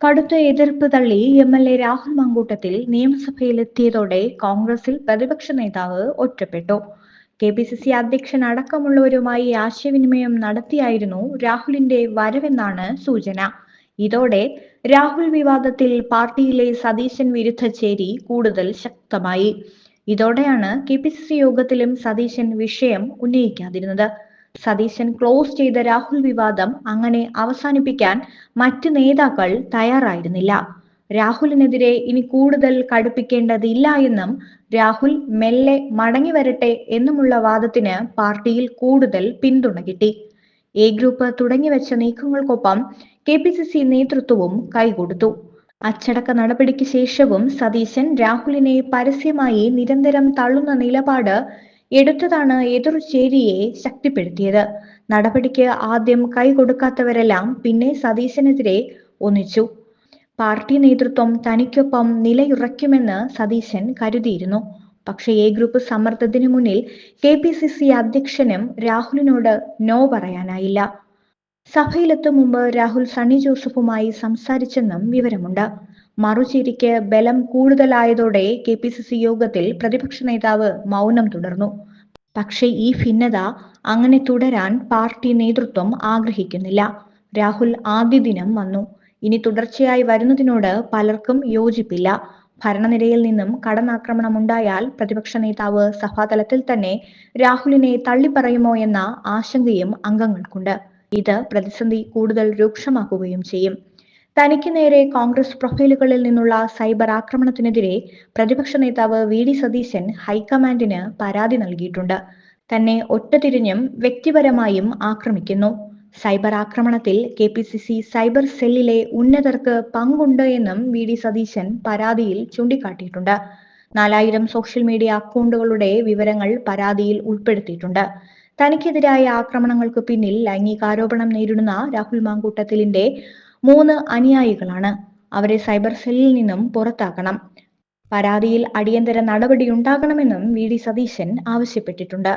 കടുത്ത എതിർപ്പ് തള്ളി M L A Rahul Mankoottathil നിയമസഭയിലെത്തിയതോടെ കോൺഗ്രസിൽ പ്രതിപക്ഷ നേതാവ് ഒറ്റപ്പെട്ടു. കെ പി സി സി അധ്യക്ഷൻ അടക്കമുള്ളവരുമായി ആശയവിനിമയം നടത്തിയായിരുന്നു രാഹുലിന്റെ വരവെന്നാണ് സൂചന. ഇതോടെ രാഹുൽ വിവാദത്തിൽ പാർട്ടിയിലെ സതീശൻ വിരുദ്ധ ചേരി കൂടുതൽ ശക്തമായി. ഇതോടെയാണ് കെ പി സി സി യോഗത്തിലും സതീശൻ വിഷയം ഉന്നയിക്കാതിരുന്നത്. സതീശൻ ക്ലോസ് ചെയ്ത രാഹുൽ വിവാദം അങ്ങനെ അവസാനിപ്പിക്കാൻ മറ്റ് നേതാക്കൾ തയ്യാറായിരുന്നില്ല. രാഹുലിനെതിരെ ഇനി കൂടുതൽ കടുപ്പിക്കേണ്ടതില്ല എന്നും രാഹുൽ മെല്ലെ മടങ്ങി വരട്ടെ എന്നുമുള്ള വാദത്തിന് പാർട്ടിയിൽ കൂടുതൽ പിന്തുണ കിട്ടി. എ ഗ്രൂപ്പ് തുടങ്ങിവെച്ച നീക്കങ്ങൾക്കൊപ്പം കെ പി സി സി നേതൃത്വവും കൈകൊടുത്തു. അച്ചടക്ക നടപടിക്ക് ശേഷവും സതീശൻ രാഹുലിനെ പരസ്യമായി നിരന്തരം തള്ളുന്ന നിലപാട് എടുത്തതാണ് എതിർ ചേരിയെ ശക്തിപ്പെടുത്തിയത്. നടപടിക്ക് ആദ്യം കൈ കൈകൊടുക്കാത്തവരെല്ലാം പിന്നെ സതീശനെതിരെ ഒന്നിച്ചു. പാർട്ടി നേതൃത്വം തനിക്കൊപ്പം നിലയുറയ്ക്കുമെന്ന് സതീശൻ കരുതിയിരുന്നു. പക്ഷേ എ ഗ്രൂപ്പ് സമ്മർദ്ദത്തിന് മുന്നിൽ കെ പി സി സി അധ്യക്ഷനും രാഹുലിനോട് നോ പറയാനായില്ല. സഭയിലെത്തും മുമ്പ് രാഹുൽ സണ്ണി ജോസഫുമായി സംസാരിച്ചെന്നും വിവരമുണ്ട്. മറുചേരിക്ക് ബലം കൂടുതലായതോടെ കെ പി സി സി യോഗത്തിൽ പ്രതിപക്ഷ നേതാവ് മൗനം തുടർന്നു. പക്ഷേ ഈ ഭിന്നത അങ്ങനെ തുടരാൻ പാർട്ടി നേതൃത്വം ആഗ്രഹിക്കുന്നില്ല. രാഹുൽ ആദ്യ ദിനം വന്നു. ഇനി തുടർച്ചയായി വരുന്നതിനോട് പലർക്കും യോജിപ്പില്ല. ഭരണനിരയിൽ നിന്നും കടന്നാക്രമണം ഉണ്ടായാൽ പ്രതിപക്ഷ നേതാവ് സഭാതലത്തിൽ തന്നെ രാഹുലിനെ തള്ളിപ്പറയുമോ എന്ന ആശങ്കയും അംഗങ്ങൾക്കുണ്ട്. ഇത് പ്രതിസന്ധി കൂടുതൽ രൂക്ഷമാക്കുകയും ചെയ്യും. തനിക്ക് നേരെ കോൺഗ്രസ് പ്രൊഫൈലുകളിൽ നിന്നുള്ള സൈബർ ആക്രമണത്തിനെതിരെ പ്രതിപക്ഷ നേതാവ് വി ഡി സതീശൻ ഹൈക്കമാൻഡിന് പരാതി നൽകിയിട്ടുണ്ട്. തന്നെ ഒറ്റതിരിഞ്ഞും വ്യക്തിപരമായും ആക്രമിക്കുന്നു. സൈബർ ആക്രമണത്തിൽ K P C C cyber സെല്ലിലെ ഉന്നതർക്ക് പങ്കുണ്ട് എന്നും വി ഡി സതീശൻ പരാതിയിൽ ചൂണ്ടിക്കാട്ടിയിട്ടുണ്ട്. നാലായിരം സോഷ്യൽ മീഡിയ അക്കൗണ്ടുകളുടെ വിവരങ്ങൾ പരാതിയിൽ ഉൾപ്പെടുത്തിയിട്ടുണ്ട്. തനിക്കെതിരായ ആക്രമണങ്ങൾക്ക് പിന്നിൽ ലൈംഗികാരോപണം നേരിടുന്ന രാഹുൽ മാങ്കൂട്ടത്തിലിന്റെ മൂന്ന് അനുയായികളാണ്. അവരെ സൈബർ സെല്ലിൽ നിന്നും പുറത്താക്കണം. പരാതിയിൽ അടിയന്തര നടപടിയുണ്ടാകണമെന്നും വി ഡി സതീശൻ ആവശ്യപ്പെട്ടിട്ടുണ്ട്.